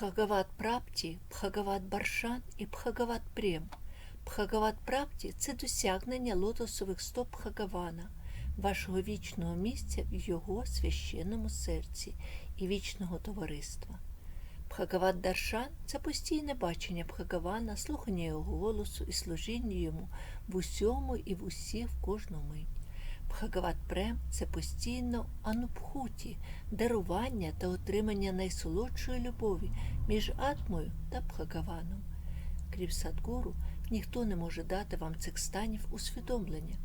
Бхагават Прапті, Бхагават Баршан і Бхагават Прем. Бхагават Прапті це досягнення лотосових стоп Бхагавана, вашого вічного місця в його священному серці і вічного товариства. Бхагават Даршан це постійне бачення Бхагавана, слухання його голосу і служіння йому в усьому і в усіх в кожну мить. Бхагават Прем це постійно анубхуті, дарування та отримання найсолодшої любові між атмою та Бхагаваном. Крім Садгуру, ніхто не може дати вам цих станів усвідомлення,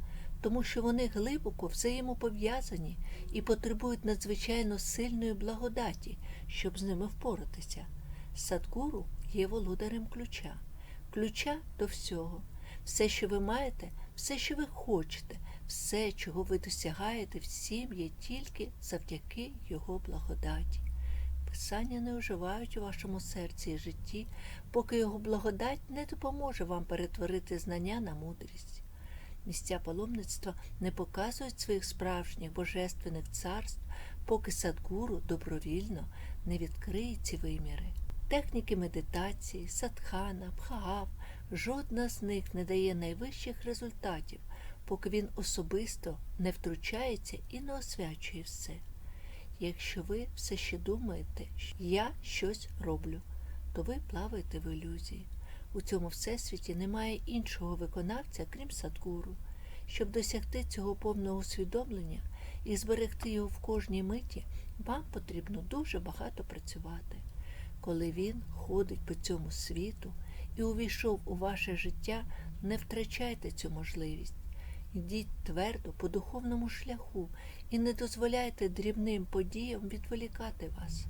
тому що вони глибоко взаємопов'язані і потребують надзвичайно сильної благодаті, щоб з ними впоратися. Садгуру є володарем ключа, ключа до всього. Все, що ви маєте, все, що ви хочете, все, чого ви досягаєте, всім є тільки завдяки Його благодаті. Писання не оживають у вашому серці і житті, поки його благодать не допоможе вам перетворити знання на мудрість. Місця паломництва не показують своїх справжніх божественних царств, поки садгуру добровільно не відкриє ці виміри. Техніки медитації, садхана, бхагав, жодна з них не дає найвищих результатів, поки він особисто не втручається і не освячує все. Якщо ви все ще думаєте, що я щось роблю, то ви плаваєте в ілюзії. У цьому всесвіті немає іншого виконавця, крім Садгуру. Щоб досягти цього повного усвідомлення і зберегти його в кожній миті, вам потрібно дуже багато працювати. Коли він ходить по цьому світу і увійшов у ваше життя, не втрачайте цю можливість. Йдіть твердо по духовному шляху і не дозволяйте дрібним подіям відволікати вас.